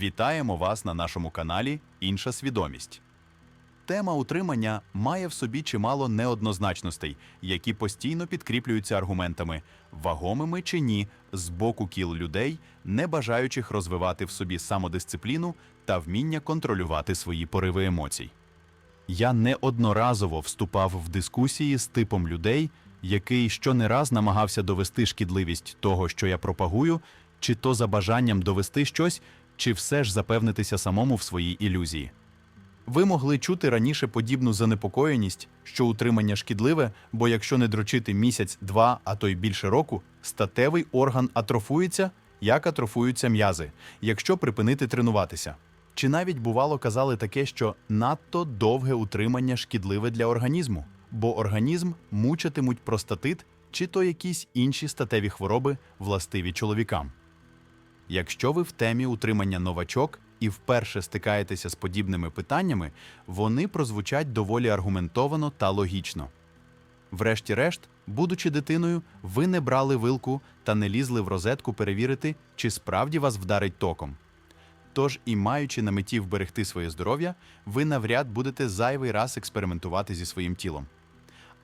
Вітаємо вас на нашому каналі Інша свідомість. Тема утримання має в собі чимало неоднозначностей, які постійно підкріплюються аргументами, вагомими чи ні, з боку кіл людей, не бажаючих розвивати в собі самодисципліну та вміння контролювати свої пориви емоцій. Я неодноразово вступав в дискусії з типом людей, який що не раз намагався довести шкідливість того, що я пропагую, чи то за бажанням довести щось, чи все ж запевнитися самому в своїй ілюзії. Ви могли чути раніше подібну занепокоєність, що утримання шкідливе, бо якщо не дрочити місяць, два, а то й більше року, статевий орган атрофується, як атрофуються м'язи, якщо припинити тренуватися. Чи навіть бувало казали таке, що надто довге утримання шкідливе для організму, бо організм мучитимуть простатит чи то якісь інші статеві хвороби, властиві чоловікам. Якщо ви в темі утримання новачок і вперше стикаєтеся з подібними питаннями, вони прозвучать доволі аргументовано та логічно. Врешті-решт, будучи дитиною, ви не брали вилку та не лізли в розетку перевірити, чи справді вас вдарить током. Тож і маючи на меті вберегти своє здоров'я, ви навряд будете зайвий раз експериментувати зі своїм тілом.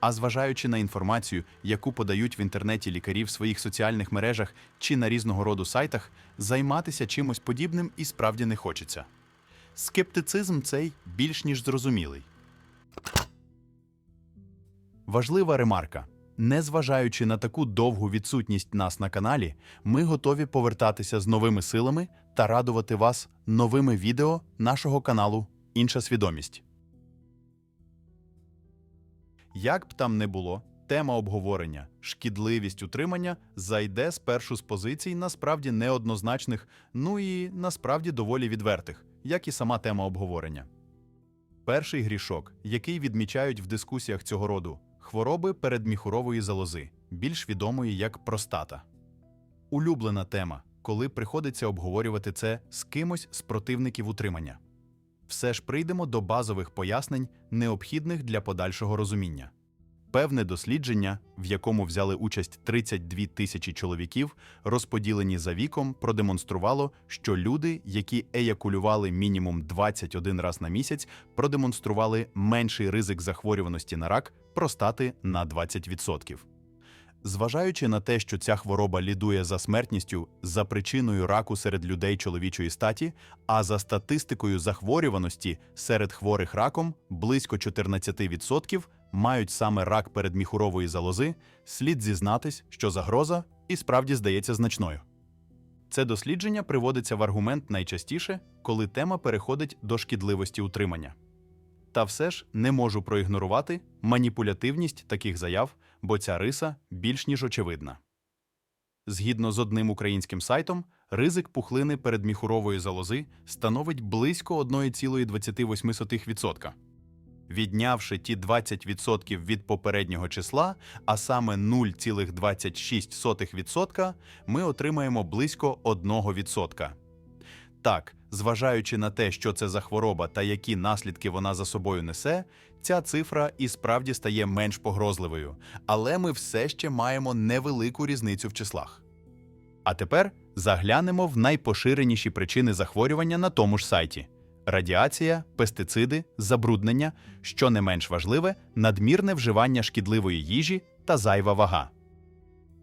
А зважаючи на інформацію, яку подають в інтернеті лікарі в своїх соціальних мережах чи на різного роду сайтах, займатися чимось подібним і справді не хочеться. Скептицизм цей більш ніж зрозумілий. Важлива ремарка. Незважаючи на таку довгу відсутність нас на каналі, ми готові повертатися з новими силами та радувати вас новими відео нашого каналу Інша свідомість. Як б там не було, тема обговорення, шкідливість утримання зайде спершу з позицій насправді неоднозначних, ну і насправді доволі відвертих, як і сама тема обговорення. Перший грішок, який відмічають в дискусіях цього роду хвороби передміхурової залози, більш відомої як простата. Улюблена тема, коли приходиться обговорювати це з кимось з противників утримання. Все ж прийдемо до базових пояснень, необхідних для подальшого розуміння. Певне дослідження, в якому взяли участь 32 тисячі чоловіків, розподілені за віком, продемонструвало, що люди, які еякулювали мінімум 21 раз на місяць, продемонстрували менший ризик захворюваності на рак простати на 20%. Зважаючи на те, що ця хвороба лідує за смертністю за причиною раку серед людей чоловічої статі, а за статистикою захворюваності серед хворих раком близько 14% мають саме рак передміхурової залози, слід зізнатись, що загроза і справді здається значною. Це дослідження приводиться в аргумент найчастіше, коли тема переходить до шкідливості утримання. Та все ж не можу проігнорувати маніпулятивність таких заяв, бо ця риса більш ніж очевидна. Згідно з одним українським сайтом, ризик пухлини передміхурової залози становить близько 1,28%. Віднявши ті 20% від попереднього числа, а саме 0,26%, ми отримаємо близько 1%. Так, зважаючи на те, що це за хвороба та які наслідки вона за собою несе, ця цифра і справді стає менш погрозливою, але ми все ще маємо невелику різницю в числах. А тепер заглянемо в найпоширеніші причини захворювання на тому ж сайті: радіація, пестициди, забруднення, що не менш важливе, надмірне вживання шкідливої їжі та зайва вага.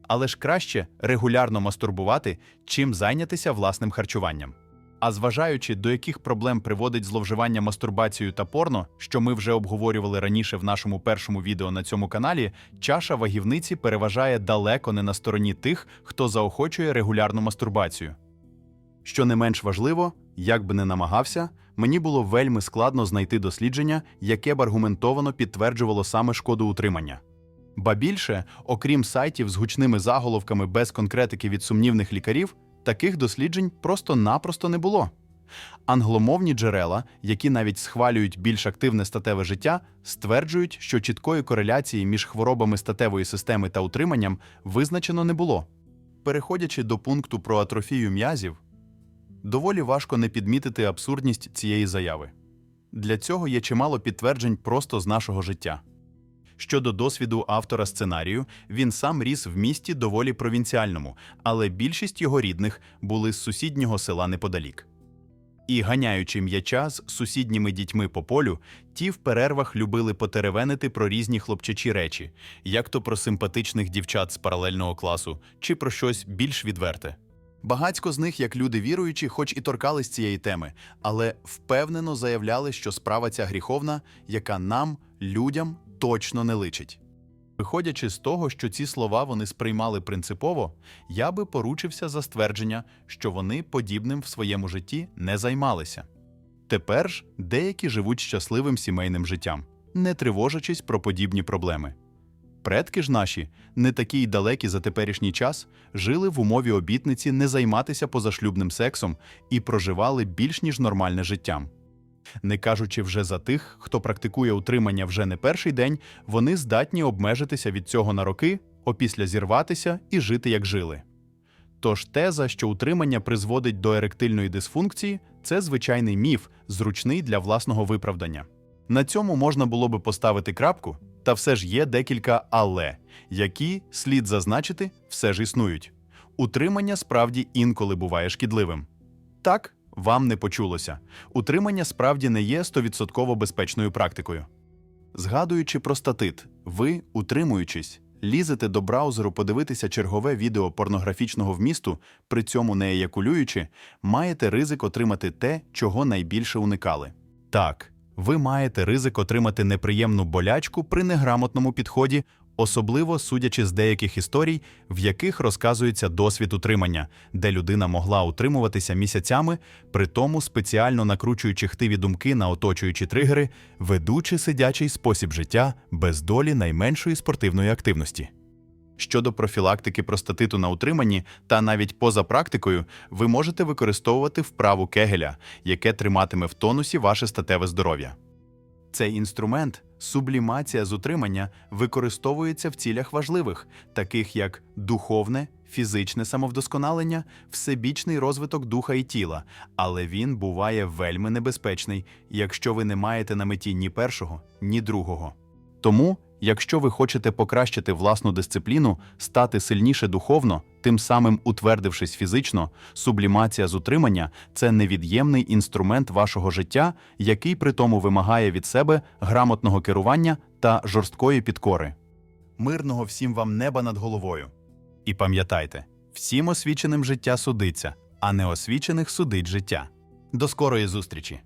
Але ж краще регулярно мастурбувати, чим зайнятися власним харчуванням. А зважаючи, до яких проблем приводить зловживання мастурбацією та порно, що ми вже обговорювали раніше в нашому першому відео на цьому каналі, чаша вагівниці переважає далеко не на стороні тих, хто заохочує регулярну мастурбацію. Що не менш важливо, як би не намагався, мені було вельми складно знайти дослідження, яке б аргументовано підтверджувало саме шкоду утримання. Ба більше, окрім сайтів з гучними заголовками без конкретики від сумнівних лікарів, таких досліджень просто-напросто не було. Англомовні джерела, які навіть схвалюють більш активне статеве життя, стверджують, що чіткої кореляції між хворобами статевої системи та утриманням визначено не було. Переходячи до пункту про атрофію м'язів, доволі важко не підмітити абсурдність цієї заяви. Для цього є чимало підтверджень просто з нашого життя. Щодо досвіду автора сценарію, він сам ріс в місті доволі провінціальному, але більшість його рідних були з сусіднього села неподалік. І ганяючи м'яча з сусідніми дітьми по полю, ті в перервах любили потеревенити про різні хлопчачі речі, як то про симпатичних дівчат з паралельного класу, чи про щось більш відверте. Багацько з них, як люди віруючі, хоч і торкались цієї теми, але впевнено заявляли, що справа ця гріховна, яка нам, людям, точно не личить. Виходячи з того, що ці слова вони сприймали принципово, я би поручився за ствердження, що вони подібним в своєму житті не займалися. Тепер ж деякі живуть щасливим сімейним життям, не тривожачись про подібні проблеми. Предки ж наші, не такі й далекі за теперішній час, жили в умові обітниці не займатися позашлюбним сексом і проживали більш ніж нормальне життям. Не кажучи вже за тих, хто практикує утримання вже не перший день, вони здатні обмежитися від цього на роки, опісля зірватися і жити як жили. Тож теза, що утримання призводить до еректильної дисфункції, це звичайний міф, зручний для власного виправдання. На цьому можна було би поставити крапку, та все ж є декілька але, які, слід зазначити, все ж існують. Утримання справді інколи буває шкідливим. Так, вам не почулося. Утримання справді не є 100% безпечною практикою. Згадуючи про статит, ви, утримуючись, лізете до браузеру подивитися чергове відео порнографічного вмісту, при цьому не еякулюючи, маєте ризик отримати те, чого найбільше уникали. Так, ви маєте ризик отримати неприємну болячку при неграмотному підході, особливо судячи з деяких історій, в яких розказується досвід утримання, де людина могла утримуватися місяцями, при тому спеціально накручуючи хтиві думки на оточуючі тригери, ведучи сидячий спосіб життя без долі найменшої спортивної активності. Щодо профілактики простатиту на утриманні та навіть поза практикою, ви можете використовувати вправу Кегеля, яке триматиме в тонусі ваше статеве здоров'я. Цей інструмент, сублімація з утримання, використовується в цілях важливих, таких як духовне, фізичне самовдосконалення, всебічний розвиток духа і тіла, але він буває вельми небезпечний, якщо ви не маєте на меті ні першого, ні другого. Тому, якщо ви хочете покращити власну дисципліну, стати сильніше духовно, тим самим утвердившись фізично, сублімація з утримання це невід'ємний інструмент вашого життя, який при тому вимагає від себе грамотного керування та жорсткої підкори. Мирного всім вам неба над головою. І пам'ятайте, всім освіченим життя судиться, а неосвічених судить життя. До скорої зустрічі!